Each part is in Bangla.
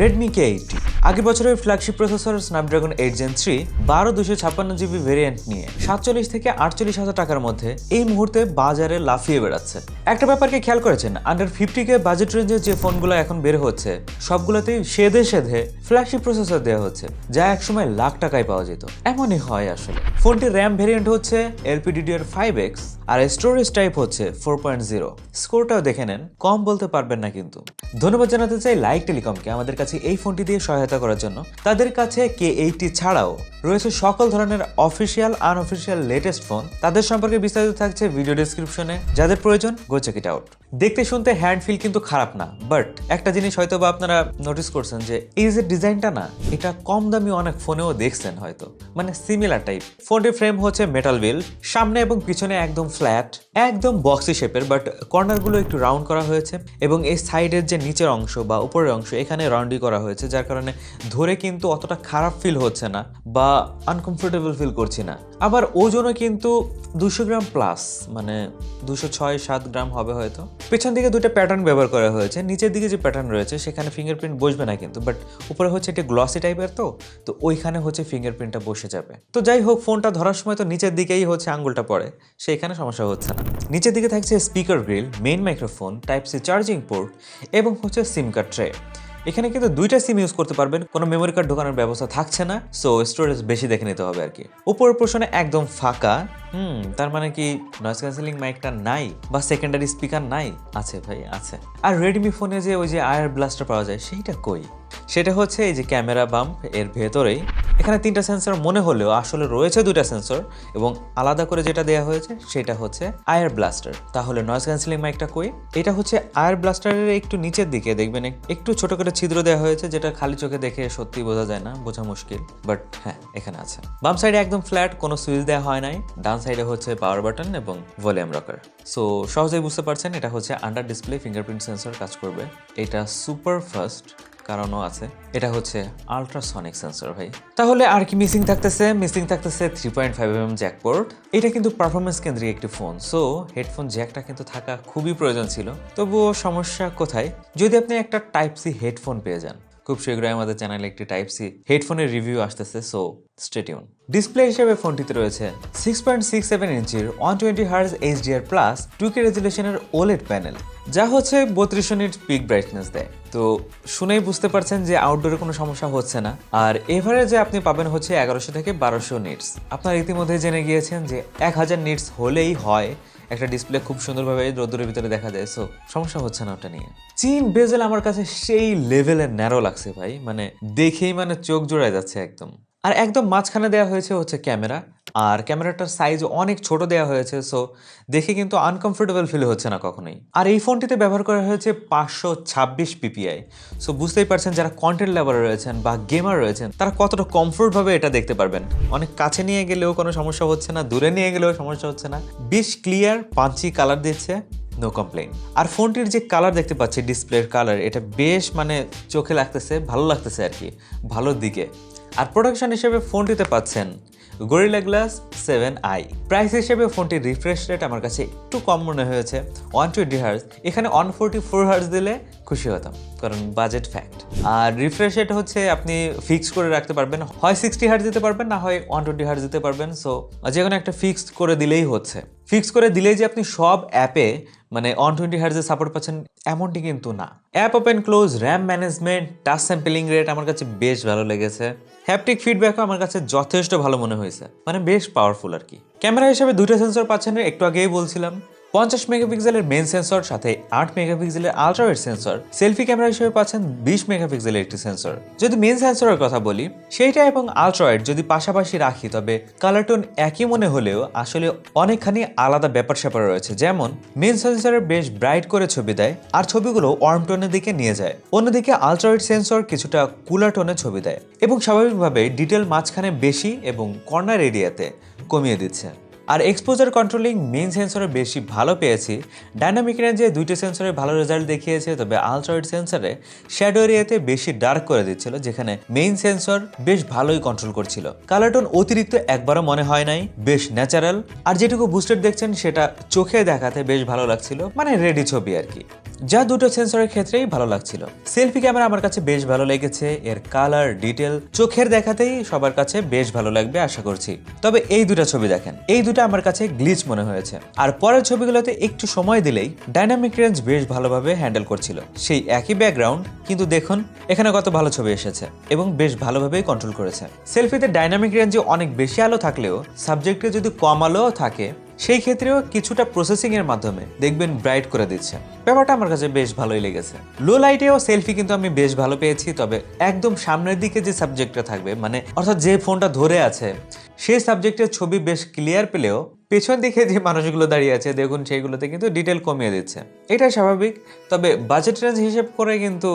রেডমি কে এইটটি আগের বছরের flagship processor Snapdragon eight Gen three বারো দুশো ছাপ্পান্ন জিবি ভেরিয়েন্ট নিয়ে সাতচল্লিশ থেকে আটচল্লিশ হাজার টাকার মধ্যে এই মুহূর্তে বাজারে লাফিয়ে বেড়াচ্ছে। একটা ব্যাপারকে খেয়াল করেছেন আন্ডার ফিফটি কে বাজেট রেঞ্জের যে ফোনগুলো এখন বের হচ্ছে, সবগুলোতেই সেধে সেধে ফ্ল্যাগশিপ প্রসেসর দেওয়া হচ্ছে, যা একসময় লাখ টাকায় পাওয়া যেত। এমনই হয় আসলে। ফোনটির র্যাম ভেরিয়েন্ট হচ্ছে এলপিডিডিআর ফাইভ এক্স আর স্টোরেজ টাইপ হচ্ছে ফোর পয়েন্ট জিরো স্কোরটাও দেখে নেন, কম বলতে পারবেন না কিন্তু। ধন্যবাদ জানাতে চাই লাইক টেলিকমকে আমাদের কাছে এই ফোনটি দিয়ে সহায়তা করার জন্য। তাদের কাছে কে এইটটি ছাড়াও রয়েছে সকল ধরনের অফিসিয়াল আনঅফিসিয়াল লেটেস্ট ফোন তাদের সম্পর্কে বিস্তারিত থাকছে ভিডিও ডিসক্রিপশনে যাদের প্রয়োজন গো চেক ইট আউট দেখতে শুনতে হ্যান্ড ফিল কিন্তু খারাপ না বাট একটা জিনিস হয়তো বা আপনারা নোটিস করছেন যে এই যে ডিজাইনটা না, এটা কম দামি অনেক ফোনেও দেখছেন হয়তো। মানে সিমিলার টাইপ ফোনটির ফ্রেম হচ্ছে মেটাল বিল সামনে এবং পিছনে একদম ফ্ল্যাট একদম বক্সি শেপের বাট কর্নারগুলো একটু রাউন্ড করা হয়েছে এবং এই সাইডের যে নিচের অংশ বা উপরের অংশ, এখানে রাউন্ডি করা হয়েছে, যার কারণে ধরে কিন্তু অতটা খারাপ ফিল হচ্ছে না বা আনকমফোর্টেবল ফিল করছি না। আবার ওজনও কিন্তু দুশো গ্রাম প্লাস মানে দুশো ছয় সাত গ্রাম হবে হয়তো। পেছন দিকে দুটো প্যাটার্ন ব্যবহার করা হয়েছে, নিচের দিকে যে প্যাটার্ন রয়েছে, সেখানে ফিঙ্গারপ্রিন্ট বসবে না কিন্তু বাট উপরে হচ্ছে একটি গ্লসি টাইপের তো তো ওইখানে হচ্ছে ফিঙ্গারপ্রিন্টটা বসে যাবে। তো যাই হোক ফোনটা ধরার সময় তো নিচের দিকেই হচ্ছে আঙ্গুলটা পড়ে সেখানে সমস্যা হচ্ছে না। নিচের দিকে থাকছে speaker grill main microphone type C charging port এবং হচ্ছে সিম কার্ড ট্রে এখানে কিন্তু দুইটা সিম ইউজ করতে পারবেন, কোনো মেমোরি কার্ড ঢোকানোর ব্যবস্থা থাকছে না সো স্টোরেজ বেশি দেখে নিতে হবে আর কি। উপরের পোর্শনে একদম ফাঁকা, হুম, তার মানে কি নয়েজ ক্যান্সেলিং মাইকটা নাই বা সেকেন্ডারি স্পিকার নাই? আছে ভাই, আছে। আর রেডমি ফোনে যে ওই যে আয়ার ব্লাস্টার পাওয়া যায়, সেইটা কই? সেটা হচ্ছে এই যে ক্যামেরা বাম্প এর ভেতরেই। এখানে তিনটা সেন্সর মনে হলেও আসলে রয়েছে দুটা সেন্সর এবং আলাদা করে যেটা দেওয়া হয়েছে সেটা হচ্ছে আয়ার ব্লাস্টার তাহলে নয়েজ ক্যান্সেলিং মাইকটা কই? এটা হচ্ছে আয়ার ব্লাস্টারের একটু নিচের দিকে, দেখবেন একটু ছোট করে ছিদ্র দেওয়া হয়েছে যেটা খালি চোখে দেখে সত্যি বোঝা যায় না, বোঝা মুশকিল। বাট হ্যাঁ এখানে আছে। বাম সাইডে একদম ফ্ল্যাট কোনো সুইচ দেওয়া হয় নাই। ডান সাইডে হচ্ছে পাওয়ার বাটন এবং ভলিউম রকার সো সহজেই বুঝতে পারছেন, এটা হচ্ছে আন্ডার ডিসপ্লে ফিঙ্গারপ্রিন্ট সেন্সর কাজ করবে। এটা সুপার ফাস্ট কারণও আছে। এটা হচ্ছে আলট্রাসনিক সেন্সর ভাই। তাহলে আর কি মিসিং থাকতেছে? মিসিং থাকতেছে three point five M M jack port এটা কিন্তু পারফরমেন্স কেন্দ্রিক একটি ফোন সো হেডফোন জ্যাকটা কিন্তু থাকা খুবই প্রয়োজন ছিল। তবুও সমস্যা কোথায়? যদি আপনি একটা টাইপ সি হেডফোন পেয়ে যান খুব শীঘ্রই আমাদের চ্যানেলে একটি টাইপ সি হেডফোনের রিভিউ আসতেছে সো স্টেটিউন ডিসপ্লে হিসেবে ফোনটিতে রয়েছে সিক্স পয়েন্ট সিক্স সেভেন ইঞ্চির one twenty hertz HDR plus two K রেজুলেশনের OLED panel যা হচ্ছে বত্রিশশো নিট পিক ব্রাইটনেস দেয়। তো শুনেই বুঝতে পারছেন যে আউটডোরে কোনো সমস্যা হচ্ছে না। আর এভারেজে আপনি পাবেন হচ্ছে এগারোশো থেকে বারোশো নিটস আপনার ইতিমধ্যে জেনে গিয়েছেন যে এক হাজার নিটস হলেই হয়। একটা ডিসপ্লে খুব সুন্দরভাবে রোদ্দুরের ভিতরে দেখা যায় সো সমস্যা হচ্ছে না ওটা নিয়ে। চীন বেজেল আমার কাছে সেই লেভেলের ন্যারো লাগছে ভাই মানে দেখেই মানে চোখ জোড়ায় যাচ্ছে একদম। আর একদম মাঝখানে দেওয়া হয়েছে হচ্ছে ক্যামেরা আর ক্যামেরাটার সাইজ অনেক ছোট দেওয়া হয়েছে সো দেখে কিন্তু আনকমফোর্টেবল ফিল হচ্ছে না কখনোই। আর এই ফোনটিতে ব্যবহার করা হয়েছে পাঁচশো ছাব্বিশ পিপিআই সো বুঝতেই পারছেন যারা কন্টেন্ট লেভার রয়েছেন বা গেমার রয়েছেন, তারা কতটা কমফোর্টভাবে এটা দেখতে পারবেন। অনেক কাছে নিয়ে গেলেও কোনো সমস্যা হচ্ছে না, দূরে নিয়ে গেলেও সমস্যা হচ্ছে না। বেশ ক্লিয়ার পাঞ্চি কালার দিচ্ছে নো কমপ্লেন আর ফোনটির যে কালার দেখতে পাচ্ছি ডিসপ্লের কালার এটা বেশ মানে চোখে লাগতেছে, ভালো লাগতেছে আর কি ভালোর দিকে। আর প্রোডাকশন হিসেবে ফোনটিতে পাচ্ছেন Gorilla Glass seven I price হিসেবে ফোনটির রিফ্রেশ রেট আমার কাছে একটু কম মনে হয়েছে ওয়ান টোয়েন্টি হার্স এখানে ওয়ান ফোরটি ফোর হার্স দিলে খুশি হতাম, কারণ বাজেট ফ্যাক্ট আর রিফ্রেশ রেট হচ্ছে আপনি ফিক্স করে রাখতে পারবেন, হয় সিক্সটি হার্স দিতে পারবেন, না হয় ওয়ান টোয়েন্টি হার্স দিতে পারবেন। সো যে কোনো একটা ফিক্সড করে দিলেই হচ্ছে। ফিক্স করে দিলেই যে আপনি সব অ্যাপে মানে ওয়ান টোয়েন্টি হার্জে সাপোর্ট পাচ্ছেন, এমনটি কিন্তু না। App open close RAM management touch sampling rate আমার কাছে বেশ ভালো লেগেছে। হ্যাপটিক ফিডব্যাকও আমার কাছে যথেষ্ট ভালো মনে হয়েছে। মানে বেশ পাওয়ারফুল আর কি। ক্যামেরা হিসেবে দুটো সেন্সর পাচ্ছেন একটু আগেই বলছিলাম। পঞ্চাশ মেগাপিক্সেলের মেন সেন্সর সাথে আট মেগাপিক্সেলের আলট্রাওয়েড সেন্সর সেলফি ক্যামেরা হিসেবে পাচ্ছেন বিশ মেগাপিক্সেলের একটি সেন্সর যদি মেন সেন্সরের কথা বলি, সেইটা এবং আলট্রাওয়েড যদি পাশাপাশি রাখি, তবে কালার টোন একই মনে হলেও আসলে অনেকখানি আলাদা ব্যাপার স্যাপার রয়েছে। যেমন মেন সেন্সরের বেশ ব্রাইট করে ছবি দেয়, আর ছবিগুলো ওয়ার্ম টোনের দিকে নিয়ে যায়। অন্যদিকে আলট্রাওয়েড সেন্সর কিছুটা কুলার টোনে ছবি দেয় এবং স্বাভাবিকভাবে ডিটেল মাঝখানে বেশি এবং কর্নার এরিয়াতে কমিয়ে দিচ্ছে। আর এক্সপোজার কন্ট্রোলিং মেইন সেন্সরে বেশি ভালো পেয়েছি। ডাইনামিক রেঞ্জে দুইটি সেন্সরে ভালো রেজাল্ট দেখিয়েছে, তবে আলট্রয়েড সেন্সরে শ্যাডো এরিয়াতে বেশি ডার্ক করে দিচ্ছিল, যেখানে মেইন সেন্সর বেশ ভালোই কন্ট্রোল করছিল। কালারটোন অতিরিক্ত একবারও মনে হয় নাই, বেশ ন্যাচারাল আর যেটুকু বুস্টেড দেখছেন, সেটা চোখে দেখাতে বেশ ভালো লাগছিল মানে রেডি ছবি আর কি। যা দুটো সেন্সরের ক্ষেত্রেই ভালো লাগছিল। সেলফি ক্যামেরা আমার কাছে বেশ ভালো লেগেছে, এর কালার ডিটেল চোখের দেখাতেই সবার কাছে বেশ ভালো লাগবে আশা করছি। তবে এই দুটো ছবি দেখেন, এই দুটো আমার কাছে গ্লিচ মনে হয়েছে। আর পরের ছবিগুলোতে একটু সময় দিলেই ডাইনামিক রেঞ্জ বেশ ভালোভাবে হ্যান্ডেল করছিল। সেই একই ব্যাকগ্রাউন্ড কিন্তু দেখুন, এখানে কত ভালো ছবি এসেছে এবং বেশ ভালোভাবেই কন্ট্রোল করেছে। সেলফিতে ডাইনামিক রেঞ্জে অনেক বেশি আলো থাকলেও সাবজেক্টে যদি কম আলোও থাকে সেই ক্ষেত্রেও কিছুটা প্রসেসিং এর মাধ্যমে দেখবেন ব্রাইট করে দিচ্ছে। ব্যাপারটা আমার কাছে বেশ ভালোই লেগেছে। লো লাইটেও সেলফি কিন্তু আমি বেশ ভালো পেয়েছি, তবে একদম সামনের দিকে যে সাবজেক্টটা থাকবে মানে অর্থাৎ যে ফোনটা ধরে আছে, সেই সাবজেক্টের ছবি বেশ ক্লিয়ার পেলেও পেছন দিকে যে মানুষগুলো দাঁড়িয়ে আছে, দেখুন সেইগুলোতে কিন্তু ডিটেল কমিয়ে দিচ্ছে। এটাই স্বাভাবিক, তবে বাজেট রেঞ্জ হিসেব করে কিন্তু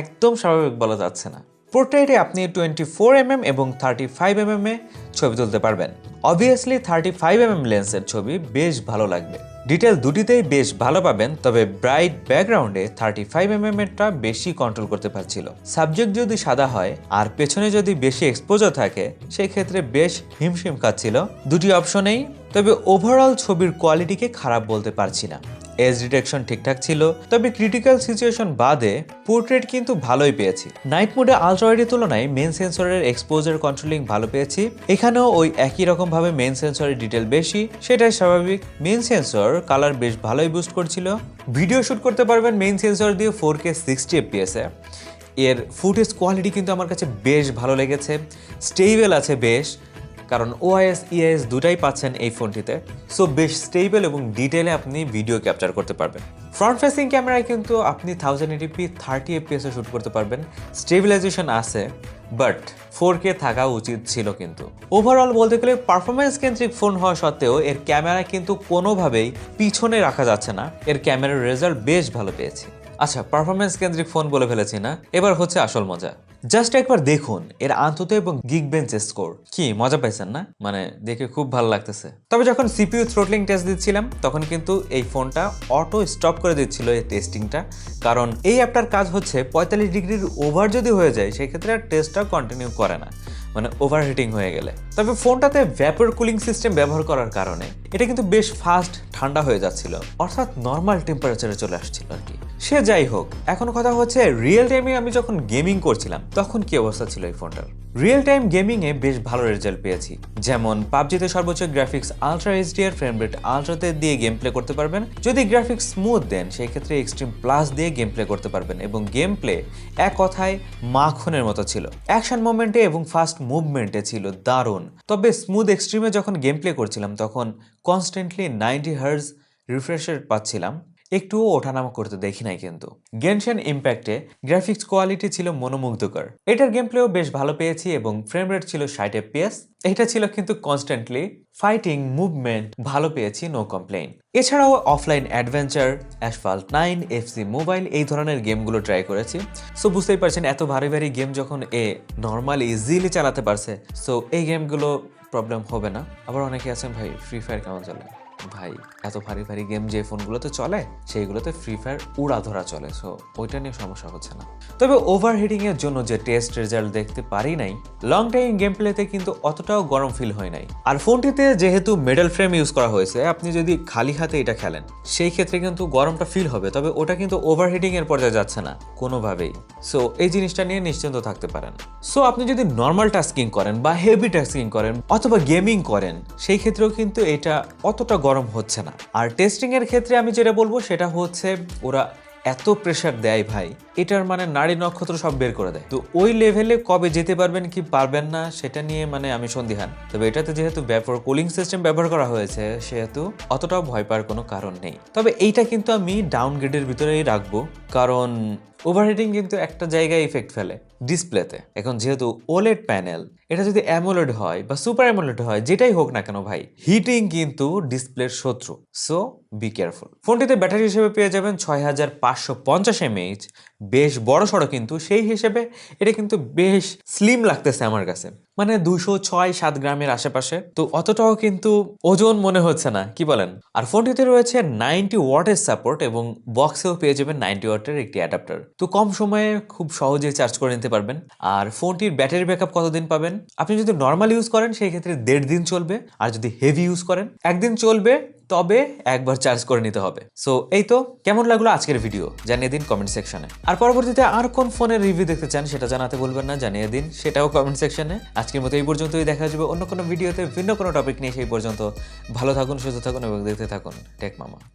একদম স্বাভাবিক বলা যাচ্ছে না। পোর্ট্রেটে আপনি টোয়েন্টি ফোর এমএম এবং থার্টি ফাইভ এমএম এ ছবি তুলতে পারবেন। অবভিয়াসলি থার্টি ফাইভ এমএম লেন্সের ছবি বেশ ভালো লাগবে। ডিটেল দুটিতেই বেশ ভালো পাবেন, তবে ব্রাইট ব্যাকগ্রাউন্ডে থার্টি ফাইভ এমএম এরটা বেশি কন্ট্রোল করতে পারছিল। সাবজেক্ট যদি সাদা হয়, আর পেছনে যদি বেশি এক্সপোজার থাকে সেই ক্ষেত্রে বেশ হিমশিম খাচ্ছিল। দুটি অপশনেই তবে ওভারঅল ছবির কোয়ালিটিকে খারাপ বলতে পারছি না। এজ ডিটেকশন ঠিকঠাক ছিল, তবে ক্রিটিক্যাল সিচুয়েশন বাদে পোর্ট্রেট কিন্তু ভালোই পেয়েছি। নাইট মোডে আলট্রাওয়াইডের তুলনায় মেন সেন্সরের এক্সপোজার কন্ট্রোলিং ভালো পেয়েছি। এখানেও ওই একই রকম ভাবে মেন সেন্সরের ডিটেল বেশি, সেটাই স্বাভাবিক। মেন সেন্সর কালার বেশ ভালোই বুস্ট করছিল। ভিডিও শুট করতে পারবেন মেইন সেন্সর দিয়ে ফোর কে সিক্সটি এফপিএস এর ফুটেজ কোয়ালিটি কিন্তু আমার কাছে বেশ ভালো লেগেছে। স্টেবল আছে বেশ। কারণ ওআইএস ইআইএস দুটাই পাচ্ছেন এই ফোনটিতে। সো বেশ স্টেবল এবং ডিটেলে আপনি ভিডিও ক্যাপচার করতে পারবেন। ফ্রন্ট ফেসিং ক্যামেরায় কিন্তু আপনি থাউজেন্ড এটিপি থার্টি এফপিএসে শ্যুট করতে পারবেন। স্টেবিলাইজেশন আছে বাট ফোর কে থাকা উচিত ছিল কিন্তু। ওভারঅল বলতে গেলে পারফরমেন্স কেন্দ্রিক ফোন হওয়া সত্ত্বেও এর ক্যামেরা কিন্তু কোনোভাবেই পিছনে রাখা যাচ্ছে না। এর ক্যামেরার রেজাল্ট বেশ ভালো পেয়েছি। আচ্ছা পারফরমেন্স কেন্দ্রিক ফোন বলে ফেলেছি না। এবার হচ্ছে আসল মজা। জাস্ট একবার দেখুন, এর আন্তত এবং গিগ বেঞ্চ স্কোর কি, মজা পাইছেন না? মানে দেখে খুব ভালো লাগতেছে। তবে যখন সিপিইউ থ্রোটলিং টেস্ট দিচ্ছিলাম, তখন কিন্তু এই ফোনটা অটো স্টপ করে দিচ্ছিল এই টেস্টিংটা কারণ এই অ্যাপটার কাজ হচ্ছে পঁয়তাল্লিশ ডিগ্রির ওভার যদি হয়ে যায়, সেক্ষেত্রে আর টেস্টটা কন্টিনিউ করে না। মানে ওভারহিটিং হয়ে গেলে। তবে ফোনটাতে ভ্যাপার কুলিং সিস্টেম ব্যবহার করার কারণে এটা কিন্তু বেশ ফাস্ট ঠান্ডা হয়ে যাচ্ছিল, অর্থাৎ নর্মাল টেম্পারেচারে চলে আসছিল আর কি। সে যাই হোক, এখন কথা হচ্ছে রিয়েল টাইমে আমি যখন গেমিং করছিলাম, তখন কি অবস্থা ছিল এই ফোনটার? রিয়েল টাইম গেমিং এ বেশ ভালো রেজাল্ট পেয়েছি। যেমন, পাবজিতে সর্বোচ্চ graphics ultra HDR frame rate আলট্রাতে দিয়ে গেম প্লে করতে পারবেন। যদি গ্রাফিক্স স্মুথ দেন সেই ক্ষেত্রে এক্সট্রিম প্লাস দিয়ে গেম প্লে করতে পারবেন এবং গেম প্লে এক কথায় মাখনের মতো ছিল। অ্যাকশন মোমেন্টে এবং ফাস্ট মুভমেন্টে ছিল দারুণ। তবে স্মুথ এক্সট্রিমে যখন গেম প্লে করছিলাম, তখন কনস্ট্যান্টলি নাইনটি হার্জ রিফ্রেশের পাচ্ছিলাম। একটুও ওঠানামা করতে দেখি নাই কিন্তু। গেনশন ইম্প্যাক্টে গ্রাফিক্স কোয়ালিটি ছিল মনোমুগ্ধকর। এটার গেম প্লেও বেশ ভালো পেয়েছি এবং ফ্রেম রেট ছিল ষাট এফপিএস এটা ছিল কিন্তু কনস্ট্যান্টলি ফাইটিং মুভমেন্ট ভালো পেয়েছি নো কমপ্লেইন এছাড়াও offline adventure asphalt nine FC mobile এই ধরনের গেমগুলো ট্রাই করেছি। সো বুঝতেই পারছেন, এত ভারী ভারী গেম যখন এ নর্মালি ইজিলি চালাতে পারছে সো এই গেমগুলো প্রবলেম হবে না। আবার অনেকে আছেন ভাই ফ্রি ফায়ার কেমন চলে? ভাই, এত ভারী ভারী গেম যে ফোনগুলোতে চলে, সেইগুলোতে ফ্রি ফায়ার উড়া ধরা চলে সো ওইটা নিয়ে সমস্যা হচ্ছে না। তবে এর জন্য যে টেস্ট রেজাল্ট দেখতে পারি নাই লং টাইম গেম প্লেতে কিন্তু অতটাও গরম ফিল হয় নাই। আর ফোনটিতে যেহেতু মেটাল ফ্রেম ইউজ করা হয়েছে, আপনি যদি খালি হাতে এটা খেলেন, সেই ক্ষেত্রে কিন্তু গরমটা ফিল হবে, তবে ওটা কিন্তু ওভারহিটিং এর পর্যায়ে যাচ্ছে না, কোনোভাবেই। সো এই জিনিসটা নিয়ে নিশ্চিন্ত থাকতে পারেন। সো আপনি যদি নর্মাল টাস্কিং করেন বা হেভি টাস্কিং করেন, অথবা গেমিং করেন, সেই ক্ষেত্রেও কিন্তু এটা অতটা গরম হচ্ছে না। আর টেস্টিং এর ক্ষেত্রে আমি যেটা বলব সেটা হচ্ছে ওরা এত প্রেশার দেয় ভাই। এটার মানে নারী নক্ষত্র সব বের করে দেয়। তো ওই লেভেলে কবে যেতে পারবেন কি পারবেন না সেটা নিয়ে মানে আমি সন্দিহান। তবে এটাতে যেহেতু ব্যাপার কুলিং সিস্টেম ব্যবহার করা হয়েছে সেহেতু অতটাও ভয় পাওয়ার কোনো কারণ নেই। তবে এইটা কিন্তু আমি ডাউনগ্রেডের ভিতরেই রাখব। কারণ ওভারহিটিং কিন্তু একটা জায়গায় ইফেক্ট ফেলে। ডিসপ্লেতে এখন যেহেতু ওলেড প্যানেল এটা যদি অ্যামোলেড হয় বা সুপার অ্যামোলেড হয়, যেটাই হোক না কেন ভাই হিটিং কিন্তু ডিসপ্লের শত্রু। সো বি কেয়ারফুল ফোনটিতে ব্যাটারি হিসেবে পেয়ে যাবেন ছয় হাজার পাঁচশো পঞ্চাশ এমএইচ বেশ বড় সড়ো কিন্তু, সেই হিসেবে এটা কিন্তু বেশ স্লিম লাগতেছে আমার কাছে। মানে দুশো ছয় সাত গ্রামের আশেপাশে। তো অতটাও কিন্তু ওজন মনে হচ্ছে না, কি বলেন? আর ফোনটিতে রয়েছে নাইনটি ওয়াটের সাপোর্ট এবং বক্সেও পেয়ে যাবেন নাইনটি ওয়াটের একটি অ্যাডাপ্টার। তো কম সময়ে খুব সহজে চার্জ করে নিতে পারবেন। আর ফোনটির ব্যাটারি ব্যাকআপ কতদিন পাবেন? আপনি যদি নর্মাল ইউজ করেন, সেই ক্ষেত্রে দেড় দিন চলবে। আর যদি হেভি ইউজ করেন, একদিন চলবে তবে একবার চার্জ করে নিতে হবে। সো এই তো, কেমন লাগল আজকের ভিডিও জানিয়ে দিন কমেন্ট সেকশনে আর পরবর্তীতে আর কোন ফোনের রিভিউ দেখতে চান সেটা জানাতে বলবেন না, জানিয়ে দিন সেটাও কমেন্ট সেকশনে আজকের মতো এই পর্যন্তই, দেখা যাবে অন্য কোনো ভিডিওতে ভিন্ন কোনো টপিক নিয়ে সেই পর্যন্ত। ভালো থাকুন, সুস্থ থাকুন এবং দেখতে থাকুন টেক মামা